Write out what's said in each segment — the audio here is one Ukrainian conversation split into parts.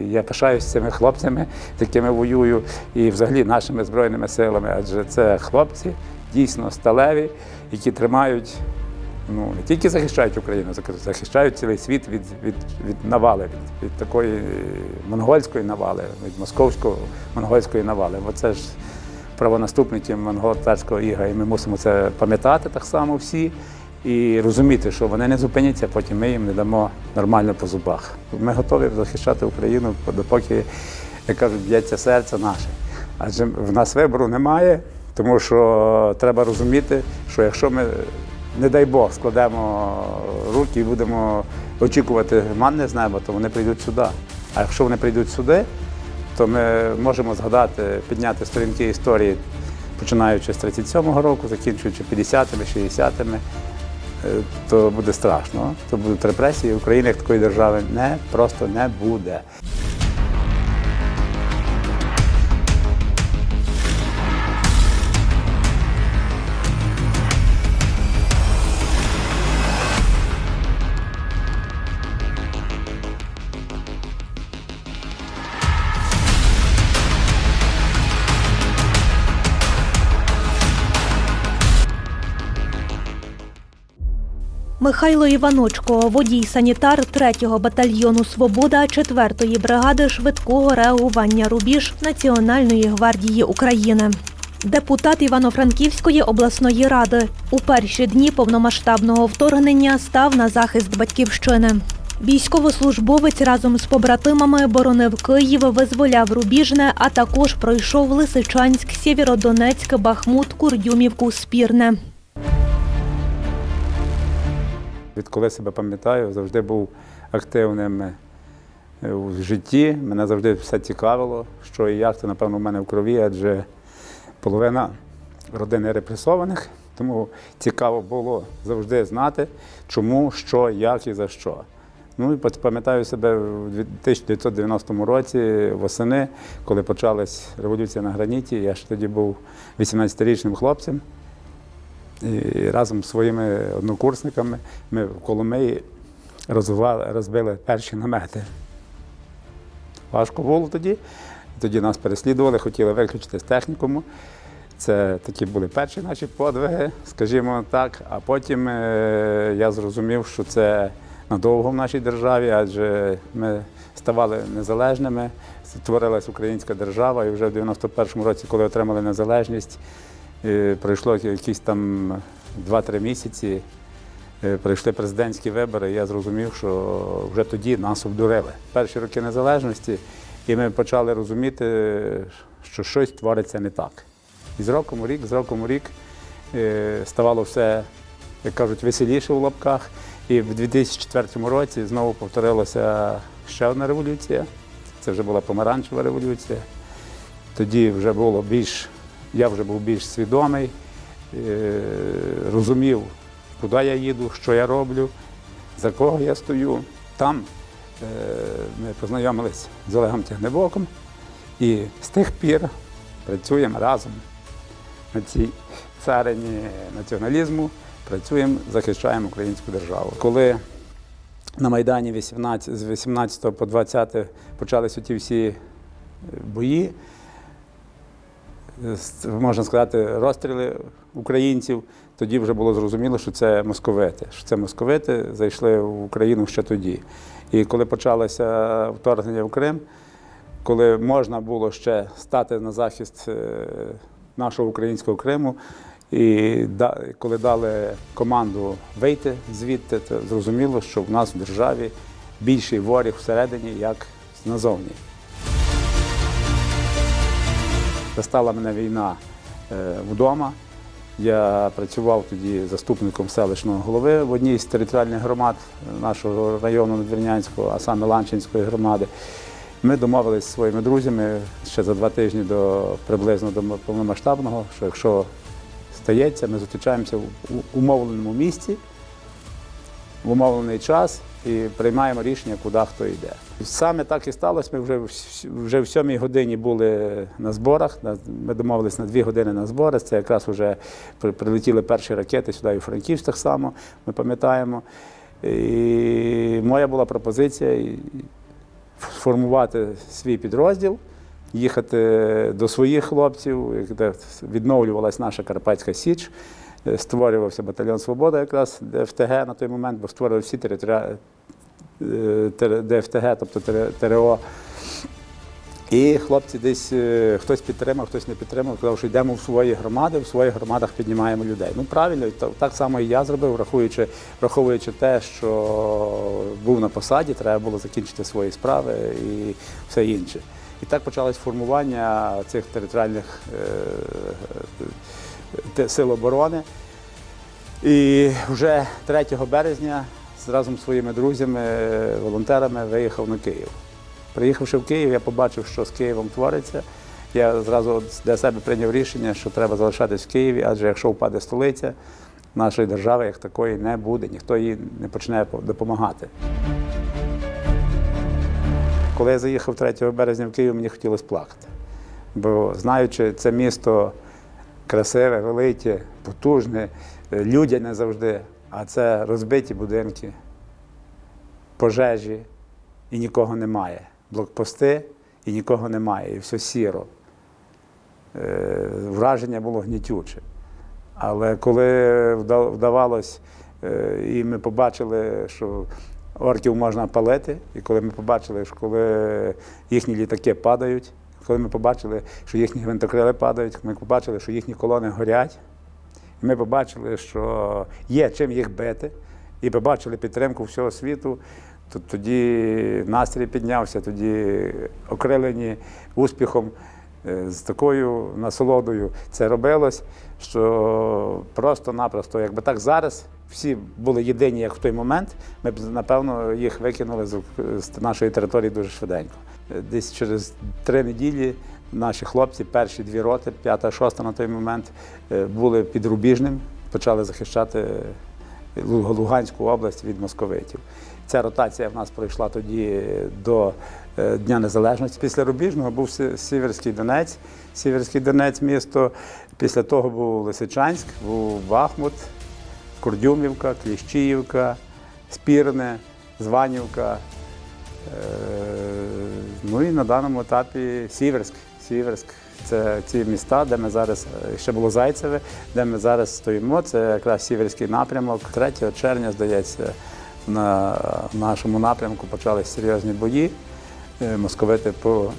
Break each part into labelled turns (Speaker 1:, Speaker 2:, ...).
Speaker 1: Я пишаюся цими хлопцями, з якими воюю, і взагалі нашими збройними силами, адже це хлопці дійсно сталеві, які тримають, ну не тільки захищають Україну, захищають цілий світ від, від, від навали, від, від такої монгольської навали, від московського монгольської навали. Бо це ж правонаступники монголо-татарського іга, і ми мусимо це пам'ятати так само всі. І розуміти, що вони не зупиняться, потім ми їм не дамо нормально по зубах. Ми готові захищати Україну, допоки, як кажуть, б'ється серце наше. Адже в нас вибору немає, тому що треба розуміти, що якщо ми, не дай Бог, складемо руки і будемо очікувати манни з неба, то вони прийдуть сюди. А якщо вони прийдуть сюди, то ми можемо згадати, підняти сторінки історії, починаючи з 37-го року, закінчуючи 50-ми, 60-ми. Е, То буде страшно, то будуть репресії. України як такої держави не просто не буде.
Speaker 2: Михайло Іваночко, водій-санітар 3-го батальйону Свобода 4-ї бригади швидкого реагування Рубіж Національної гвардії України. Депутат Івано-Франківської обласної ради у перші дні повномасштабного вторгнення став на захист батьківщини. Військовослужбовець разом з побратимами боронив Київ, визволяв Рубіжне, а також пройшов Лисичанськ, Сєвєродонецьк, Бахмут, Курдюмівку, Спірне.
Speaker 1: Відколи себе пам'ятаю, завжди був активним е, у житті. Мене завжди все цікавило, що і як це, напевно, в мене в крові, адже половина родини репресованих. Тому цікаво було завжди знати, чому, що, як і за що. Ну і пам'ятаю себе в 1990 році восени, коли почалась революція на граніті. Я ж тоді був 18-річним хлопцем. І разом з своїми однокурсниками ми в Коломиї розбили перші намети. Важко було тоді. Тоді нас переслідували, хотіли виключити з технікуму. Це такі були перші наші подвиги, скажімо так. А потім е, я зрозумів, що це надовго в нашій державі, адже ми ставали незалежними, створилась українська держава, і вже в 91-му році, коли отримали незалежність, пройшло якісь там 2-3 місяці. Е, Прийшли президентські вибори, і я зрозумів, що вже тоді нас обдурили. Перші роки незалежності, і ми почали розуміти, що щось твориться не так. І з роком у рік, з роком у рік е, ставало все, як кажуть, веселіше в лапках. І в 2004 році знову повторилася ще одна революція. Це вже була помаранчева революція. Тоді вже було більш, я вже був більш свідомий, е, розумів, куди я їду, що я роблю, за кого я стою. Там е, ми познайомились з Олегом Тягнебоком і з тих пір працюємо разом на цій царині націоналізму, працюємо, захищаємо українську державу. Коли на Майдані 18, з 18 по 20 почалися ті всі е, бої, можна сказати, розстріли українців, тоді вже було зрозуміло, що це московити. Що це московити зайшли в Україну ще тоді. І коли почалося вторгнення в Крим, коли можна було ще стати на захист е, нашого українського Криму, і коли дали команду вийти звідти, то зрозуміло, що в нас в державі більший воріг всередині, як назовні. Застала мене війна е, вдома. Я працював тоді заступником селищного голови в одній з територіальних громад нашого району Надвірнянського, а саме Ланчинської громади. Ми домовилися зі своїми друзями ще за два тижні до приблизно до повномасштабного, що якщо стається, ми зустрічаємося в умовленому місці, в умовлений час і приймаємо рішення, куди хто йде. Саме так і сталося. Ми вже, в вже в сьомій годині були на зборах. Ми домовились на дві години на збори. Це якраз вже прилетіли перші ракети сюди і в Франківськ так само, ми пам'ятаємо. І моя була пропозиція і- формувати свій підрозділ, їхати до своїх хлопців, де відновлювалась наша Карпатська Січ. Е, Створювався батальйон Свобода якраз ДФТГ на той момент, бо створювали всі ДФТГ, тобто ТРО. І хлопці десь е, хтось підтримав, хтось не підтримав, казав, що йдемо в свої громади, в своїх громадах піднімаємо людей. Ну правильно, так само і я зробив, враховуючи, враховуючи те, що був на посаді, треба було закінчити свої справи і все інше. І так почалось формування цих територіальних е, сил оборони. І вже 3 березня разом з своїми друзями, е, волонтерами виїхав на Київ. Приїхавши в Київ, я побачив, що з Києвом твориться. Я зразу для себе прийняв рішення, що треба залишатись в Києві, адже якщо впаде столиця, нашої держави як такої не буде, ніхто їй не почне допомагати. Коли я заїхав 3 березня в Київ, мені хотілося плакати. Бо знаючи це місто красиве, велике, потужне, е, людяне завжди, а це розбиті будинки, пожежі, і нікого немає. Блокпости і нікого немає, і все сіро. Е, Враження було гнітюче. Але коли вда- вдавалось, е, і ми побачили, що орків можна палити, і коли ми побачили, що коли їхні літаки падають, коли ми побачили, що їхні гвинтокрили падають, ми побачили, що їхні колони горять, ми побачили, що є чим їх бити, і побачили підтримку всього світу, тоді настрій піднявся, тоді окрилені успіхом е, з такою насолодою це робилось, що просто-напросто, якби так зараз всі були єдині, як в той момент, ми б, напевно, їх викинули з, нашої території дуже швиденько. Е, Десь через три неділі наші хлопці, перші дві роти, п'ята, шоста на той момент, е, були під Рубіжним, почали захищати Луганську область від московитів. Ця ротація в нас пройшла тоді до е, Дня Незалежності. Після Рубіжного був Сіверський Донець, Сіверський Донець місто. Після того був Лисичанськ, був Бахмут, Курдюмівка, Кліщіївка, Спірне, Званівка. Е, Ну і на даному етапі Сіверськ. Сіверськ це ці міста, де ми зараз е, ще було Зайцеве, де ми зараз стоїмо. Це якраз сіверський напрямок. 3 червня, здається, на нашому напрямку почались серйозні бої. Е, Московити по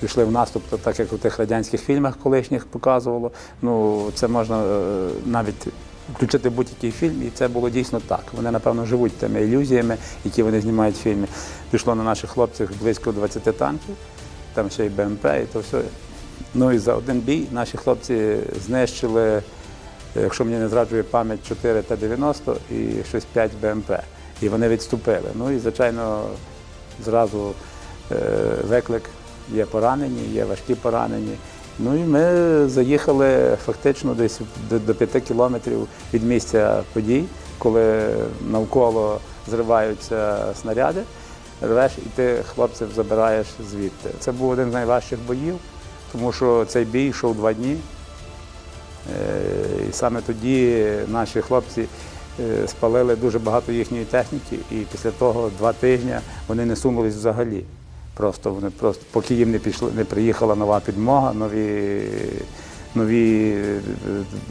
Speaker 1: пішли в наступ, то так як у тих радянських фільмах колишніх показувало. Ну це можна е, навіть включити будь-який фільм, і це було дійсно так. Вони, напевно, живуть тими ілюзіями, які вони знімають в фільмі. Пішло на наших хлопців близько 20 танків, там ще й БМП, і то все. Ну і за один бій наші хлопці знищили, якщо мені не зраджує пам'ять, 4 Т-90 і щось 5 БМП. І вони відступили. Ну і, звичайно, зразу е, виклик є поранені, є важкі поранені. Ну і ми заїхали фактично десь до 5 кілометрів від місця подій, коли навколо зриваються снаряди, рвеш і ти хлопців забираєш звідти. Це був один з найважчих боїв, тому що цей бій йшов два дні. Е, І саме тоді наші хлопці е, спалили дуже багато їхньої техніки, і після того два тижні вони не сунулись взагалі. Просто вони просто, поки їм не пішли, не приїхала нова підмога, нові, нові,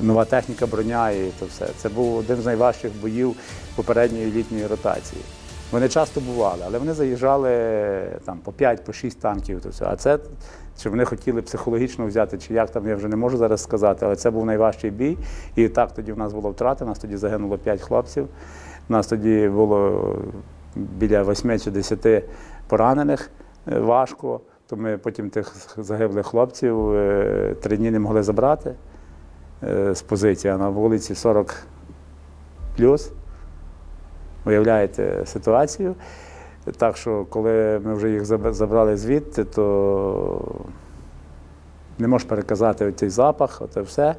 Speaker 1: нова техніка, броня і то все. Це був один з найважчих боїв попередньої літньої ротації. Вони часто бували, але вони заїжджали там по 5, по 6 танків. То все. А це чи вони хотіли психологічно взяти, чи як там, я вже не можу зараз сказати, але це був найважчий бій. І так тоді в нас було втрати, у нас тоді загинуло 5 хлопців. У нас тоді було біля 8 чи 10 поранених е, важко. То ми потім тих загиблих хлопців е, три дні не могли забрати е, з позиції, а на вулиці 40 плюс. Уявляєте ситуацію. Так що, коли ми вже їх забрали звідти, то не можеш переказати цей запах, оце все.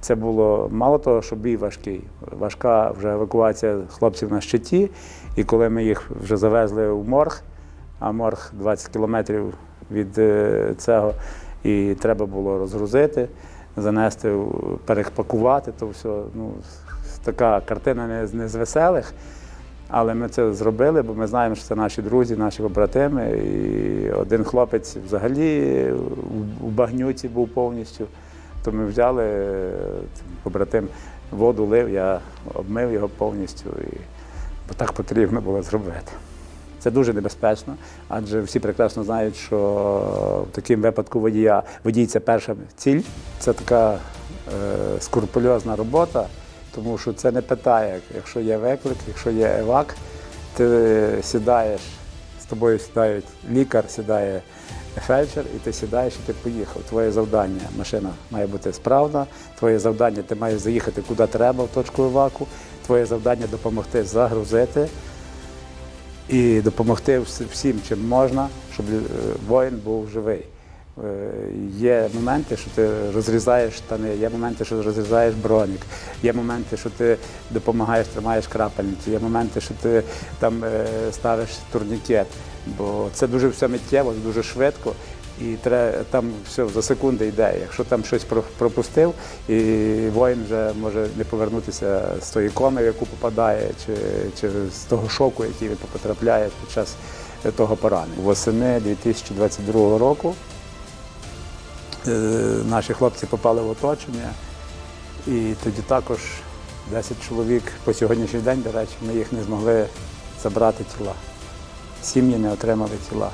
Speaker 1: Це було мало того, що бій важкий. Важка вже евакуація хлопців на щиті. І коли ми їх вже завезли в морг, а морг 20 кілометрів від е, цього, і треба було розгрузити, занести, перепакувати, то все. Ну, така картина не з веселих. Але ми це зробили, бо ми знаємо, що це наші друзі, наші побратими. І один хлопець взагалі у- багнюці був повністю. То ми взяли е, побратим, воду лив, я обмив його повністю, і, бо так потрібно було зробити. Це дуже небезпечно, адже всі прекрасно знають, що в такому випадку водія, водій це перша ціль, це така е, скрупульозна робота, тому що це не питає, якщо є виклик, якщо є евак, ти сідаєш, з тобою сідають лікар, сідає фельдшер, і ти сідаєш, і ти поїхав. Твоє завдання, машина має бути справна, твоє завдання, ти маєш заїхати куди треба в точку еваку, твоє завдання допомогти загрузити і допомогти всім, чим можна, щоб е, воїн був живий. Е, Є моменти, що ти розрізаєш штани, є моменти, що розрізаєш бронік, є моменти, що ти допомагаєш, тримаєш крапельницю, є моменти, що ти там е, ставиш турнікет. Бо це дуже все миттєво, дуже швидко. І треба, там все за секунди йде. Якщо там щось про- пропустив, і воїн вже може не повернутися з тої коми, в яку попадає, чи, чи з того шоку, який він потрапляє під час того поранення. Восени 2022 року наші хлопці попали в оточення, і тоді також 10 чоловік по сьогоднішній день, до речі, ми їх не змогли забрати тіла. Сім'ї не отримали тіла.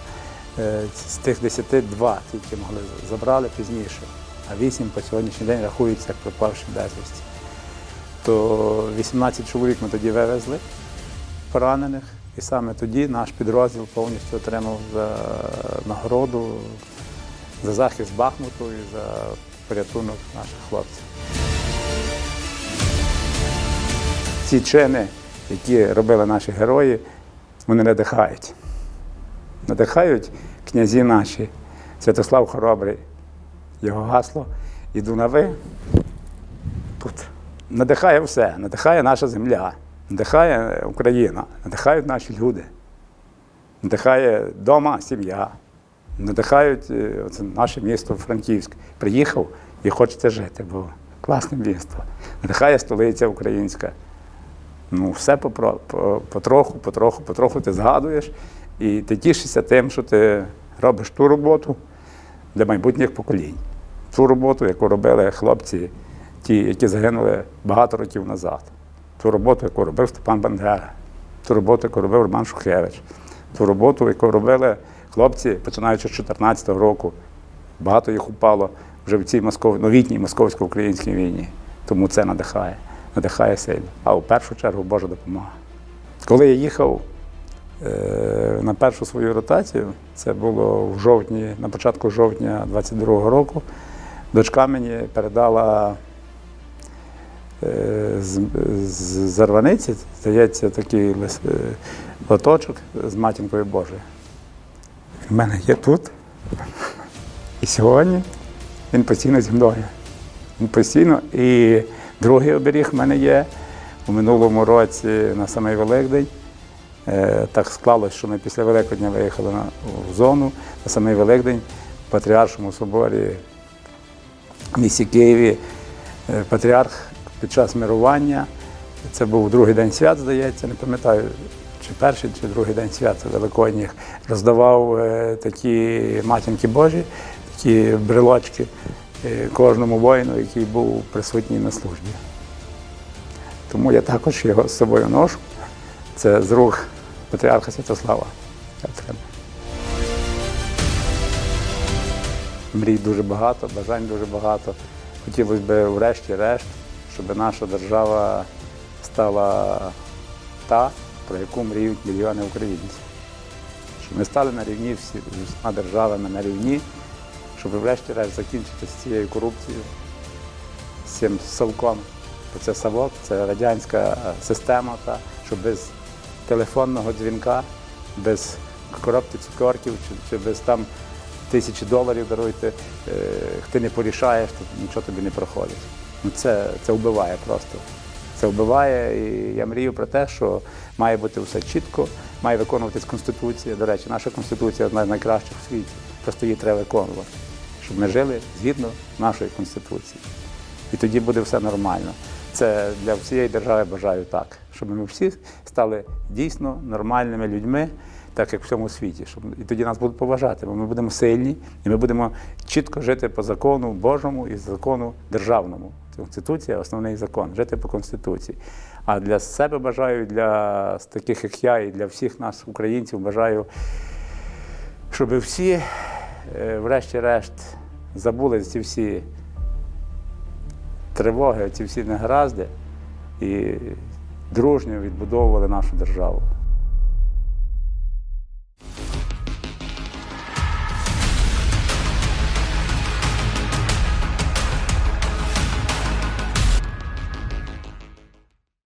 Speaker 1: Е, З тих 10 два тільки могли забрали пізніше, а 8 по сьогоднішній день рахуються як пропавші безвісті. То 18 чоловік ми тоді вивезли поранених, і саме тоді наш підрозділ повністю отримав нагороду за захист Бахмуту і за порятунок наших хлопців. Ці чини, які робили наші герої, вони надихають. Надихають князі наші, Святослав Хоробрий, його гасло «Іду на ви». Тут надихає все, надихає наша земля, надихає Україна, надихають наші люди, надихає дома сім'я, надихають е, оце наше місто Франківськ. Приїхав і хочеться жити, бо класне місто. Надихає столиця українська. Ну, все потроху, потроху, потроху ти згадуєш, і ти тішишся тим, що ти робиш ту роботу для майбутніх поколінь. Ту роботу, яку робили хлопці, ті, які загинули багато років назад. Ту роботу, яку робив Степан Бандера, ту роботу, яку робив Роман Шухевич, ту роботу, яку робили хлопці, починаючи з 2014 року. Багато їх упало вже в цій Москов... новітній московсько-українській війні. Тому це надихає, надихає сильно. А в першу чергу Божа допомога. Коли я їхав е, на першу свою ротацію, це було в жовтні, на початку жовтня 22-го року, дочка мені передала е, з, з Зарваниці, здається, такий лис- е, лоточок з матінкою Божою. В мене є тут. І сьогодні він постійно зі мною. Він постійно. І другий оберіг в мене є у минулому році на самий Великдень. Е, Так склалося, що ми після Великодня виїхали в зону на самий Великдень в Патріаршому соборі в місті Києві. Е, Патріарх під час мирування. Це був другий день свят, здається, не пам'ятаю, чи перший, чи другий день свят Великодніх. Роздавав е, такі матінки Божі, такі брелочки е, кожному воїну, який був присутній на службі. Тому я також його з собою ношу. Це з рук патріарха Святослава. Мрій дуже багато, бажань дуже багато. Хотілося б, врешті-решт, щоб наша держава стала та, про яку мріють мільйони українців. Щоб ми стали на рівні всі, з усіма державами на рівні, щоб врешті-решт закінчити з цією корупцією, з цим совком. Це совок, це радянська система, та, що без телефонного дзвінка, без коробки цукорків чи, чи без там тисячі доларів даруйте, е, ти не порішаєш, то нічого тобі не проходить. Ну, це, це вбиває просто. Це вбиває, і я мрію про те, що має бути все чітко, має виконуватись Конституція. До речі, наша Конституція одна з найкращих у світі. Просто її треба виконувати, щоб ми жили згідно нашої Конституції. І тоді буде все нормально. Це для всієї держави бажаю так, щоб ми всі стали дійсно нормальними людьми, так як в цьому світі. Щоб і тоді нас будуть поважати, бо ми будемо сильні, і ми будемо чітко жити по закону Божому і закону державному. Конституція основний закон, жити по Конституції. А для себе бажаю, для таких як я, і для всіх нас, українців, бажаю, щоб всі, е, врешті-решт, забули ці всі тривоги, ці всі негаразди і дружньо відбудовували нашу державу.